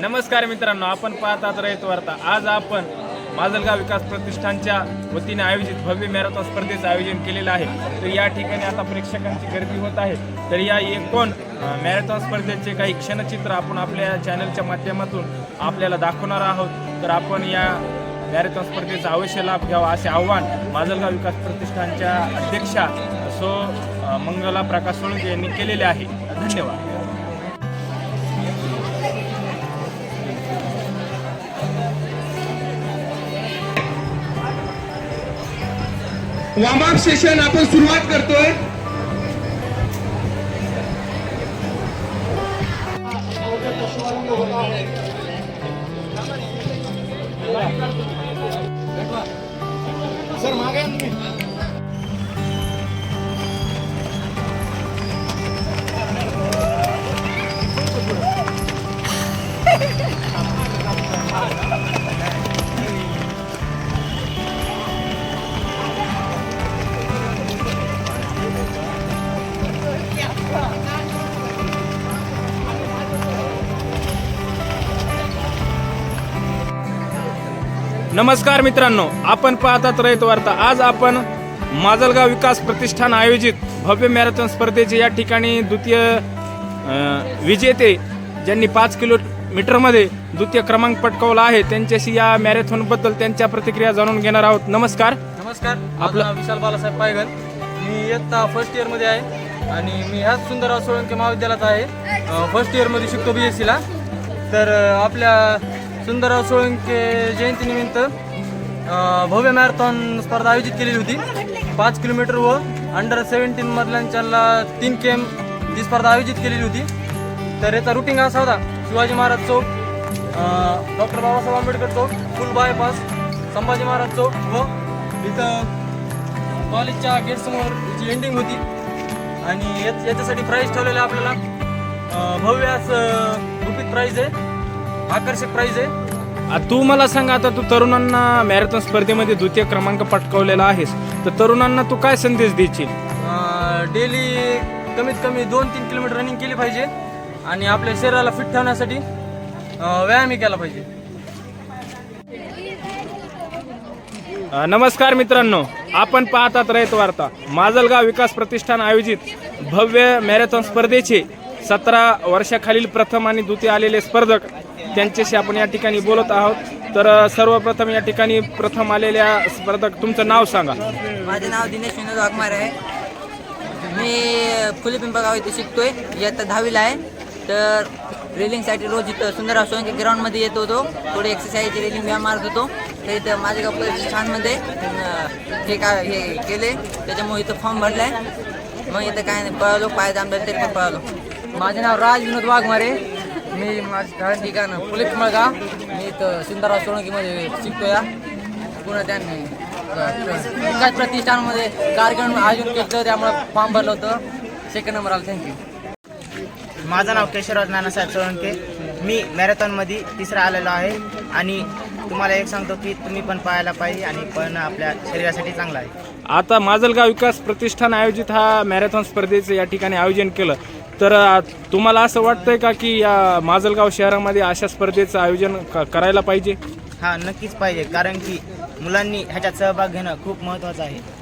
नमस्कार मित्रांनो आपण पाहतात रयत वार्ता. आज आपण माजलगाव विकास प्रतिष्ठानच्या वतीने आयोजित भव्य मॅरेथॉन स्पर्धेचं आयोजन केलेलं आहे. तर या ठिकाणी आता प्रेक्षकांची गर्दी होत आहे. तर या एकूण मॅरेथॉन स्पर्धेचे काही क्षणचित्र आपण आपल्या चॅनलच्या माध्यमातून आपल्याला दाखवणार आहोत. तर आपण या मॅरेथॉन स्पर्धेचा अवश्य लाभ घ्यावा असे आव्हान माजलगाव विकास प्रतिष्ठानच्या अध्यक्षा सो मंगला प्रकाश सोळंके यांनी केलेले आहे. धन्यवाद. वॉर्मअप सेशन आपण सुरुवात करतोय. नमस्कार मित्रांनो आपण पाहतात रयत वार्ता. आज आपण माजलगाव विकास प्रतिष्ठान आयोजित भव्य मॅरेथॉन स्पर्धेचे या ठिकाणी द्वितीय विजेते ज्यांनी पाच किलोमीटरमध्ये द्वितीय क्रमांक पटकावला आहे त्यांच्याशी या मॅरेथॉनबद्दल त्यांच्या प्रतिक्रिया जाणून घेणार आहोत. नमस्कार. नमस्कार. आपलं- विशाल बालासाहेब पायगल. मी इयत्ता फर्स्ट इयरमध्ये आहे आणि मी ह्याच सुंदरराव सोळंके महाविद्यालयात आहे. फर्स्ट इयरमध्ये शिकतो बी एस सीला तर आपल्या सुंदरराव सोळंके जयंतीनिमित्त भव्य मॅरेथॉन स्पर्धा आयोजित केलेली होती. पाच किलोमीटर व अंडर सेवन्टीन मधल्यांच्याला तीन के एम ही स्पर्धा आयोजित केलेली होती. तर याचा रुटिंग असा होता. Shivaji Maharaj Chowk doctor Babasaheb Ambedkar Chowk full bypass Sambhaji Maharaj Chowk व इथं कॉलेजच्या गेटसमोर याची एंडिंग होती. आणि याच- याच्यासाठी प्राईज ठेवलेलं आहे आपल्याला भव्य असं गुपित प्राईज आहे. आकर्षक प्राईज आहे. आ, तू मला सांग आता तू तरुणांना मॅरेथॉन स्पर्धेमध्ये द्वितीय क्रमांक पटकावलेला आहेस. तर तरुणांना तू काय संदेश देशील? डेली कमीत कमी दोन तीन किलोमीटर रनिंग केली पाहिजे आणि आपल्या शरीराला फिट ठेवण्यासाठी अं, व्यायामही केला पाहिजे. अ, नमस्कार मित्रांनो आपण पाहतात रयत वार्ता. माजलगाव विकास प्रतिष्ठान आयोजित भव्य मॅरेथॉन स्पर्धेचे सतरा वर्षाखालील प्रथम आणि द्वितीय आलेले स्पर्धक त्यांच्याशी आपण या ठिकाणी बोलत आहोत. तर सर्वप्रथम या ठिकाणी प्रथम आलेल्या स्पर्धक तुमचं नाव सांगा. माझे नाव दिनेश विनोद वाघमारे आहे. मी फुले पिंपळगाव इथे शिकतोय. इयत्ता दहावीला आहे. तर रेलिंगसाठी रोज इथं सुंदरराव सोळंके ग्राउंडमध्ये येत होतो. थोडी एक्सरसाइजची रेलिंग व्यायाम मारत होतो. तर इथं माझ्या गाव प्रतिष्ठानमध्ये अं, हे का हे केले त्याच्यामुळे इथं फॉर्म भरला आहे मग इथं काय नाही पळालो. पाय आमदार तरी पण पळालो. माझे नाव राज विनोद वाघमारे. मी माझं घर ठिकाण फुले पिंपळगाव मी इथं सुंदरराव सोळंकीमध्ये शिकतो या पुन्हा त्यांनी विकास प्रतिष्ठानमध्ये कार्यक्रम आयोजन केलं होतं त्यामुळे फॉर्म भरलं होतं. सेकंड नंबर आला थँक्यू माझं नाव केशवराज नानासाहेब सोळंके. मी मॅरेथॉनमध्ये तिसरा आलेलो आहे. आणि तुम्हाला एक सांगतो की तुम्ही पण पाहायला पाहिजे आणि पण आपल्या शरीरासाठी चांगला आहे. आता माजलगाव विकास प्रतिष्ठान आयोजित हा मॅरेथॉन स्पर्धेचं या ठिकाणी आयोजन केलं. तर तुम्हाला असं वाटतंय का की या माजलगाव शहरामध्ये अशा स्पर्धेचं आयोजन क- करायला पाहिजे? हा नक्कीच पाहिजे. कारण की मुलांनी ह्याच्यात सहभाग घेणं खूप महत्त्वाचं आहे.